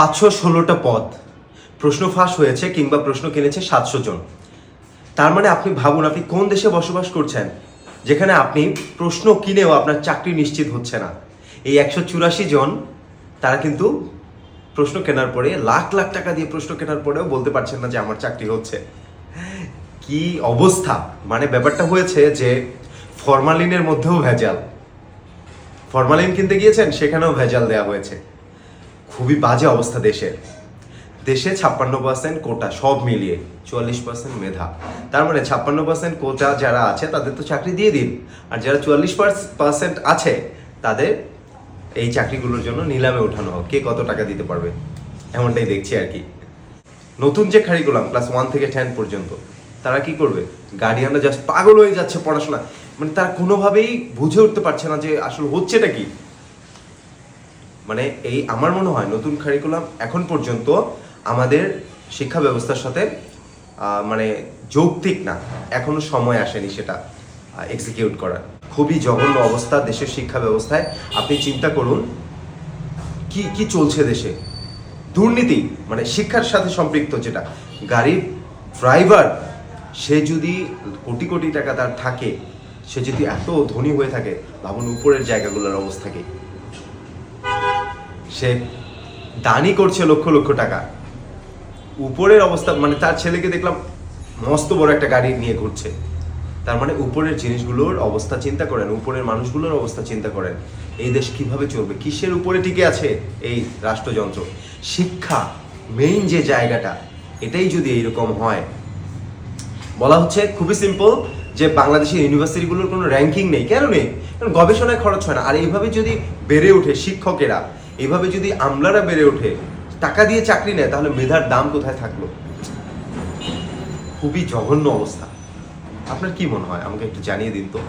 পাঁচশো ষোলোটা পদ। প্রশ্ন ফাঁস হয়েছে কিংবা প্রশ্ন কিনেছে সাতশো জন। তার মানে আপনি ভাবুন, আপনি কোন দেশে বসবাস করছেন, যেখানে আপনি প্রশ্ন কিনেও আপনার চাকরি নিশ্চিত হচ্ছে না। এই একশো চুরাশি জন, তারা কিন্তু প্রশ্ন কেনার পরে, লাখ লাখ টাকা দিয়ে প্রশ্ন কেনার পরেও বলতে পারছেন না যে আমার চাকরি হচ্ছে। কি অবস্থা? মানে ব্যাপারটা হয়েছে যে ফরমালিনের মধ্যেও ভেজাল। ফরমালিন কিনতে গিয়েছেন, সেখানেও ভেজাল দেওয়া হয়েছে। খুবই বাজে অবস্থা দেশের দেশে ছাপ্পান্ন পার্সেন্ট কোটা সব মিলিয়ে চুয়াল্লিশ পার্সেন্ট মেধা। তার মানে ছাপ্পান্ন পার্সেন্ট কোটা যারা আছে, তাদের তো চাকরি দিয়ে দিন। আর যারা চুয়াল্লিশ পার্সেন্ট আছে, তাদের এই চাকরিগুলোর জন্য নিলামে ওঠানো হোক। কে কত টাকা দিতে পারবে? এমনটাই দেখছি আর কি। নতুন যে কারিকুলাম ক্লাস ওয়ান থেকে টেন পর্যন্ত, তারা কি করবে? গার্ডিয়ানরা জাস্ট পাগল হয়ে যাচ্ছে পড়াশোনা। মানে তারা কোনোভাবেই বুঝে উঠতে পারছে না যে আসলে হচ্ছেটা কি। মানে এই আমার মনে হয় নতুন কারিকুলাম এখন পর্যন্ত আমাদের শিক্ষা ব্যবস্থার সাথে মানে যৌক্তিক না। এখনও সময় আসেনি সেটা এক্সিকিউট করার। খুবই জঘন্য অবস্থা দেশের শিক্ষা ব্যবস্থায়। আপনি চিন্তা করুন, কি কি চলছে দেশে? দুর্নীতি মানে শিক্ষার সাথে সম্পৃক্ত যেটা। গাড়ির ড্রাইভার সে যদি কোটি কোটি টাকা তার থাকে, সে যদি এত ধনী হয়ে থাকে, ভাবুন উপরের জায়গাগুলোর অবস্থা কি? সে দানই করছে লক্ষ লক্ষ টাকা। উপরের অবস্থা মানে তার ছেলেকে দেখলাম মস্ত বড় একটা গাড়ি নিয়ে ঘুরছে। তার মানে উপরের জিনিসগুলোর অবস্থা চিন্তা করেন, উপরের মানুষগুলোর অবস্থা চিন্তা করেন। এই দেশ কীভাবে চলবে? কিসের উপরে টিকে আছে এই রাষ্ট্রযন্ত্র? শিক্ষা মেইন যে জায়গাটা, এটাই যদি এইরকম হয়। বলা হচ্ছে খুবই সিম্পল যে বাংলাদেশের ইউনিভার্সিটিগুলোর কোনো র্যাঙ্কিং নেই। কেন নেই? কারণ গবেষণায় খরচ হয় না। আর এইভাবে যদি বেড়ে ওঠে শিক্ষকেরা এইভাবে যদি আমলারা বেড়ে ওঠে, টাকা দিয়ে চাকরি নেয়, তাহলে মেধার দাম কোথায় থাকল? খুবই জঘন্য অবস্থা। আপনার কি মনে হয়? আমাকে একটু জানিয়ে দিন তো।